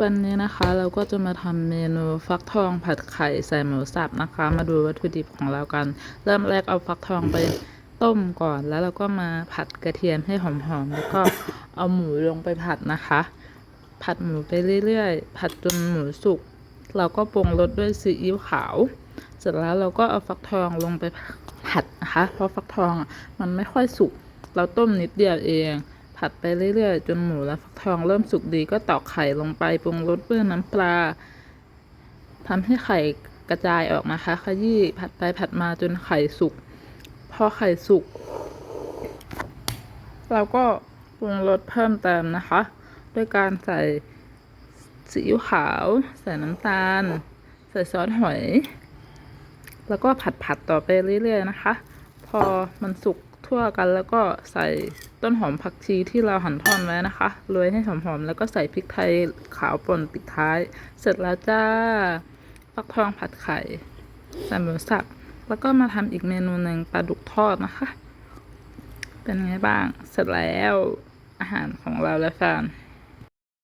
วันนี้นะคะเราก็จะมาทำเมนูฟักทองผัดไข่ใส่หมูสับนะคะ มาดูวัตถุดิบของเรากัน เริ่มแรกเอาฟักทองไปต้มก่อน แล้วเราก็มาผัดกระเทียมให้หอมๆแล้วก็เอาหมูลงไปผัดนะคะ ผัดหมูไปเรื่อยๆ ผัดจนหมูสุกเราก็ปรุงรสด้วยซีอิ๊วขาว เสร็จแล้วเราก็เอาฟักทองลงไปผัดนะคะ เพราะฟักทองอะมันไม่ค่อยสุกเราต้มนิดเดียวเอง ผัดไปเรื่อยๆ จนหมูและฟักทองเริ่มสุกดีก็ตอกไข่ลงไปปรุงรสด้วยน้ำปลาทำให้ไข่กระจายออกนะคะ ขยี้ผัดไปผัดมาจนไข่สุก พอไข่สุก เราก็ปรุงรสเพิ่มเติมนะคะ ด้วยการใส่ซีอิ๊วขาว ใส่น้ำตาล ใส่ซอสหอย แล้วก็ผัดผัดๆต่อไปเรื่อยๆนะคะ พอมันสุก ทั่วกันแล้วก็ใส่ต้นหอมผักชีที่เราหั่นท่อนไว้นะคะโรยให้หอมๆแล้วก็ใส่พริกไทยขาวป่นปิดท้าย เสร็จแล้วจ้าฟักทองผัดไข่ใส่หมูสับแล้วก็มาทำอีกเมนูหนึ่งปลาดุกทอดนะคะ เป็นไงบ้างเสร็จแล้วอาหารของเราแล้วแฟน